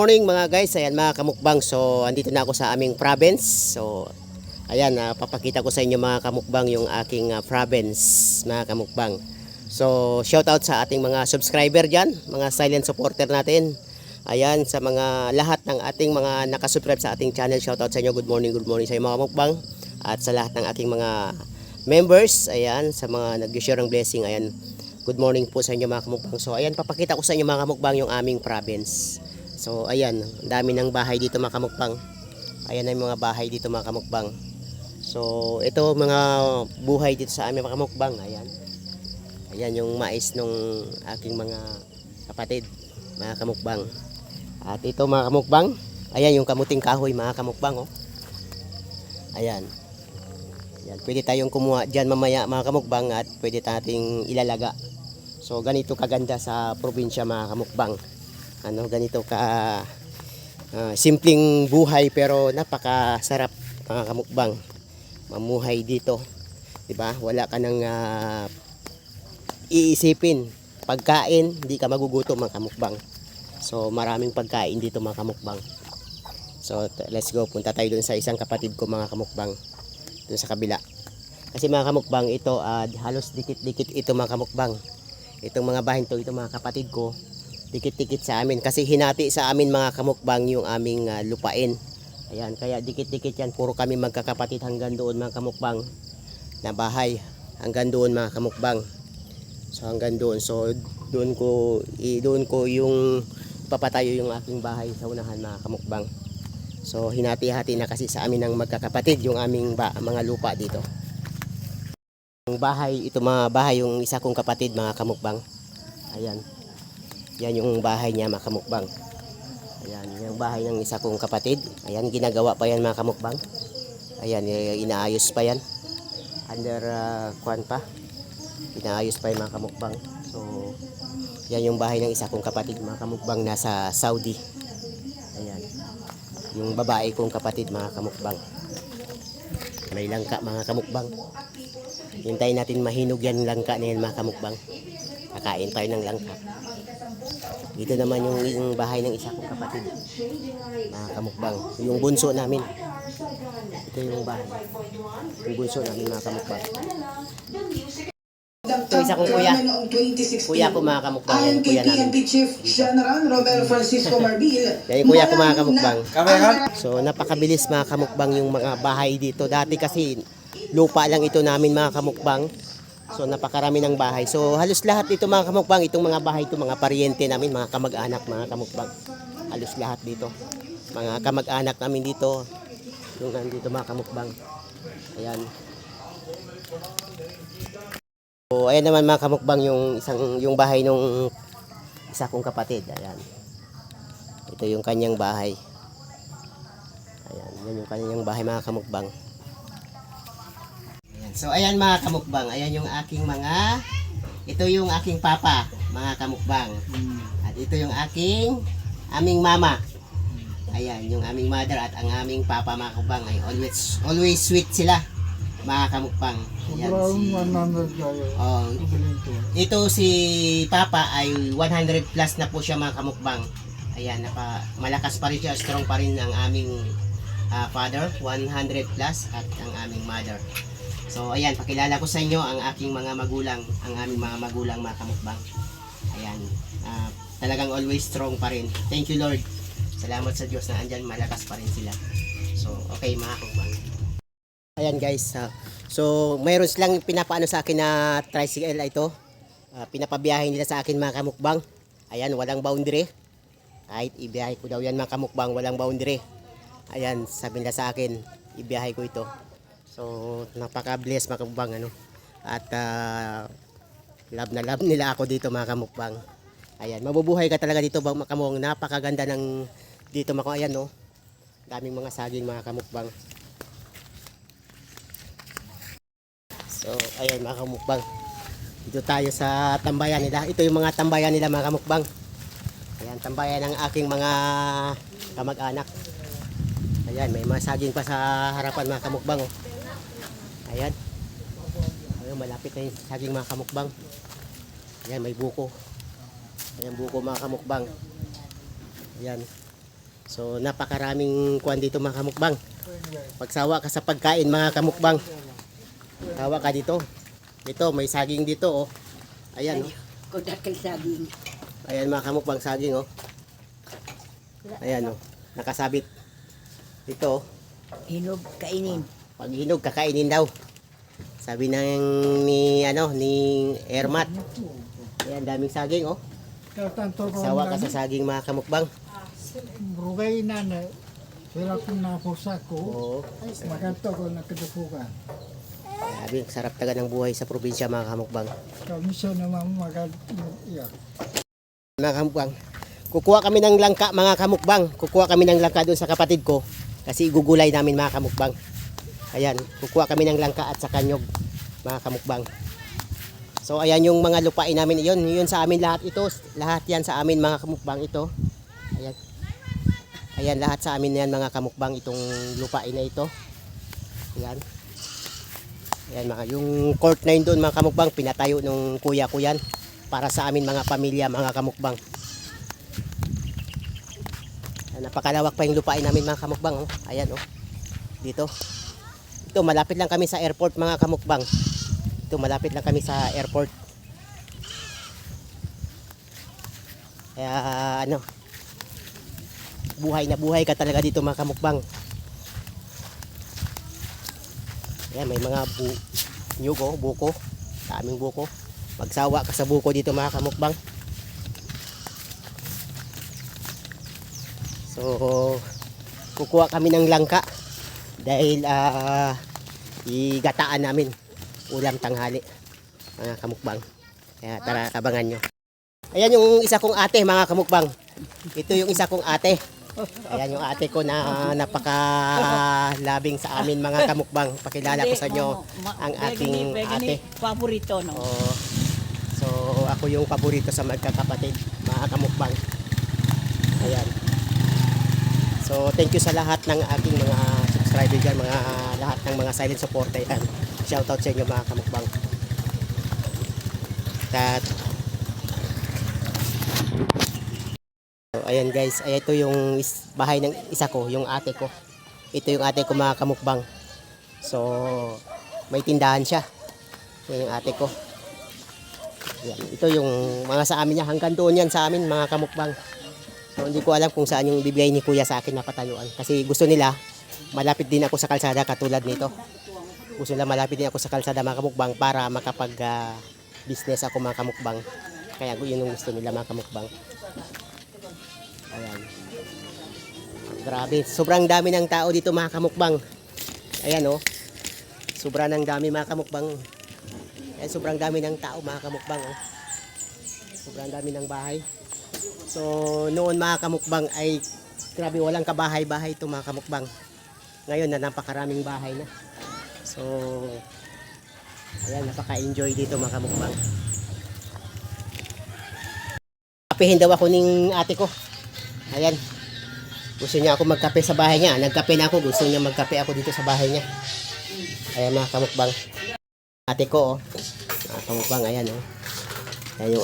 Morning mga guys, ayan mga kamukbang. So, andito na ako sa aming province. So, ayan, ah, papakita ko sa inyo mga kamukbang yung aking ah, province, mga kamukbang. So, shout out sa ating mga subscriber dyan, mga silent supporter natin. Ayan, sa mga lahat ng ating mga nakasubscribe sa ating channel, shout out sa inyo. Good morning, good morning sa inyo mga kamukbang. At sa lahat ng ating mga members, ayan, sa mga nag-share ng blessing, ayan, good morning po sa inyo mga kamukbang. So, ayan, papakita ko sa inyo mga kamukbang yung aming province. So ayan, ang dami ng bahay dito mga kamukbang. Ayan ang mga bahay dito mga kamukbang. So ito mga buhay dito sa amin mga kamukbang. Ayan. Ayan yung mais nung aking mga kapatid, mga kamukbang. At ito mga kamukbang, ayan yung kamuting kahoy mga kamukbang oh. Ayan. Ayan, pwede tayong kumuha diyan mamaya mga kamukbang at pwede nating ilalaga. So ganito kaganda sa probinsya mga kamukbang ano ganito ka ah, simpleng buhay pero napakasarap mga kamukbang. Mamuhay dito 'di ba? Wala ka nang ah, iisipin. Pagkain hindi ka magugutom mga kamukbang. So maraming pagkain dito mga kamukbang. So let's go. Punta tayo dun sa isang kapatid ko mga kamukbang. Dun sa kabila. Kasi mga kamukbang ito ah, halos dikit-dikit ito mga kamukbang. Itong mga bahay to ito mga kapatid ko dikit-dikit sa amin. Kasi hinati sa amin mga kamukbang yung aming ah, lupain. Ayan kaya dikit-dikit yan. Puro kami magkakapatid hanggang doon mga kamukbang na bahay. Hanggang doon mga kamukbang. So hanggang doon. So doon ko i doon ko yung papatayo yung aking bahay sa unahan mga kamukbang. So hinati-hati na kasi sa amin ng magkakapatid yung aming ba, mga lupa dito. Yung bahay ito mga bahay yung isa kong kapatid mga kamukbang. Ayan yan yung bahay niya mga kamukbang. Ayan, yung bahay ng isa kong kapatid. Ayan, ginagawa pa yan mga kamukbang. Ayan, i- inaayos pa yan. Under uh, kwan pa. Inaayos pa yan mga kamukbang. So, yan yung bahay ng isa kong kapatid mga kamukbang nasa Saudi. Ayan. Yung babae kong kapatid mga kamukbang. May langka mga kamukbang. Hintayin natin mahinog yan langka na yan mga kamukbang. Kakain tayo ng langka. Dito naman yung, yung bahay ng isa kong kapatid. Mga kamukbang. Yung bunso namin. Ito yung bahay. Yung bunso namin mga kamukbang. Ito isa kong kuya. Noong 2016. Kuya ko mga kamukbang. Yan Ayon yung kay kuya namin. PNP Chief General Romel Francisco Marbil, Yan yung kuya ko mga kamukbang. So napakabilis mga kamukbang yung mga bahay dito. Dati kasi lupa lang ito namin mga kamukbang. So napakarami ng bahay. So halos lahat ito mga kamukbang, itong mga bahay ito, mga paryente namin, mga kamag-anak mga kamukbang. Halos lahat dito. Mga kamag-anak namin dito. Yung nandito mga kamukbang. Ayan. So ayan naman mga kamukbang yung isang yung bahay nung isa kong kapatid. Ayan. Ito yung kanyang bahay. Ayan, yan yung kanyang bahay mga kamukbang. Ayan. So ayan mga kamukbang, ayan yung aking mga ito yung aking papa, mga kamukbang. At ito yung aking aming mama. Ayan, yung aming mother at ang aming papa mga kamukbang ay always always sweet sila. Mga kamukbang. Ayan, si, Sobrang 100 kayo. oh, Ito. si Papa ay 100 plus na po siya mga kamukbang. Ayan, napa, malakas pa rin siya, strong pa rin ang aming ah, father, 100 plus at ang aming mother. So ayan, pakilala ko sa inyo ang aking mga magulang, ang aming mga magulang mga kamukbang. Ayan, ah, talagang always strong pa rin. Thank you Lord. Salamat sa Diyos na andyan malakas pa rin sila. So okay mga kamukbang. Ayan guys, ah, so mayroon silang pinapaano sa akin na tricycle ito. Ah, pinapabiyahe nila sa akin mga kamukbang. Ayan, walang boundary. Kahit ibiyahe ko daw yan mga kamukbang, walang boundary. Ayan, sabi nila sa akin, ibiyahe ko ito. So, napaka-bless mga ano. At ah, love na love nila ako dito mga kamukbang. Ayan, mabubuhay ka talaga dito mga kamukbang. Napakaganda ng dito mga ayan no. Daming mga saging mga kamukbang. So, ayan mga kamukbang. Dito tayo sa tambayan nila. Ito yung mga tambayan nila mga kamukbang. Ayan, tambayan ng aking mga kamag-anak. Ayan, may mga saging pa sa harapan mga kamukbang. Oh. Ayan. Ayan, malapit na yung saging mga kamukbang. Ayan, may buko. Ayan, buko mga kamukbang. Ayan. So napakaraming kuan dito mga kamukbang. Pagsawa ka sa pagkain mga kamukbang. Tawa ka dito. Dito may saging dito oh. Ayan oh. Kuda kay saging. Ayan mga kamukbang saging oh. Ayan oh. Nakasabit. Dito oh. Hinog kainin. Pag hinog kakainin daw. Sabi ng ni ano ni Ermat. Ayan daming saging oh. Sawa ka sa saging mga kamukbang. Rugay na na. Sila kung napusa ko, Oo. maganto ko nakadupugan. Sabi, sarap taga ng buhay sa probinsya mga kamukbang. Kamisyon naman magad iya. Mga kamukbang. Kukuha kami ng langka mga kamukbang. Kukuha kami ng langka doon sa kapatid ko. Kasi igugulay namin mga kamukbang. Ayan, kukuha kami ng langka at sa kanyog mga kamukbang. So ayan yung mga lupain namin iyon. Yun sa amin lahat ito. Lahat yan sa amin mga kamukbang ito. Ayan. Ayan lahat sa amin yan mga kamukbang itong lupain na ito. Ayan. Ayan mga yung court na yun doon mga kamukbang pinatayo nung kuya ko yan para sa amin mga pamilya mga kamukbang. Ayan, napakalawak pa yung lupain namin mga kamukbang. Oh. Ayan oh. Dito. Ito malapit lang kami sa airport mga kamukbang. Ito malapit lang kami sa airport. Kaya ano buhay na buhay ka talaga dito mga kamukbang. Ayan, may mga bu nyugo, buko. Daming buko. Magsawa ka sa buko dito mga kamukbang. So, kukuha kami ng langka dahil ah igataan namin ulam tanghali mga kamukbang. Kaya tara, abangan nyo. Ayan yung isa kong ate mga kamukbang. Ito yung isa kong ate. Ayan yung ate ko na napakalabing sa amin mga kamukbang. Pakilala ko sa inyo ang aking ate. Paborito, no? So, ako yung paborito sa magkakapatid, mga kamukbang. Ayan. So, thank you sa lahat ng aking mga subscriber dyan, mga lahat ng mga silent supporter yan. Shoutout sa inyo mga kamukbang. At, so, ayan guys, ay ito yung bahay ng isa ko, yung ate ko. Ito yung ate ko mga kamukbang. So, may tindahan siya. Yan yung ate ko. Yan. Ito yung mga sa amin niya. Hanggang doon yan sa amin mga kamukbang. So, hindi ko alam kung saan yung bibigay ni kuya sa akin na patayuan. Kasi gusto nila, malapit din ako sa kalsada katulad nito. Gusto nila malapit din ako sa kalsada mga kamukbang para makapag business ako mga kamukbang. Kaya yun yung gusto nila mga kamukbang. Ayan. Grabe. Sobrang dami ng tao dito mga kamukbang. Ayan oh. Sobrang ng dami mga kamukbang. Ayan, sobrang dami ng tao mga kamukbang. Oh. Sobrang dami ng bahay. So, noon mga kamukbang ay grabe walang kabahay-bahay ito mga kamukbang. Ngayon na napakaraming bahay na. So, ayan, napaka-enjoy dito mga kamukbang. Kapehin daw ako ning ate ko. Ayan. Gusto niya ako magkape sa bahay niya. Nagkape na ako. Gusto niya magkape ako dito sa bahay niya. Ayan mga kamukbang. Ate ko, oh. Mga kamukbang, ayan, oh. Ayan yung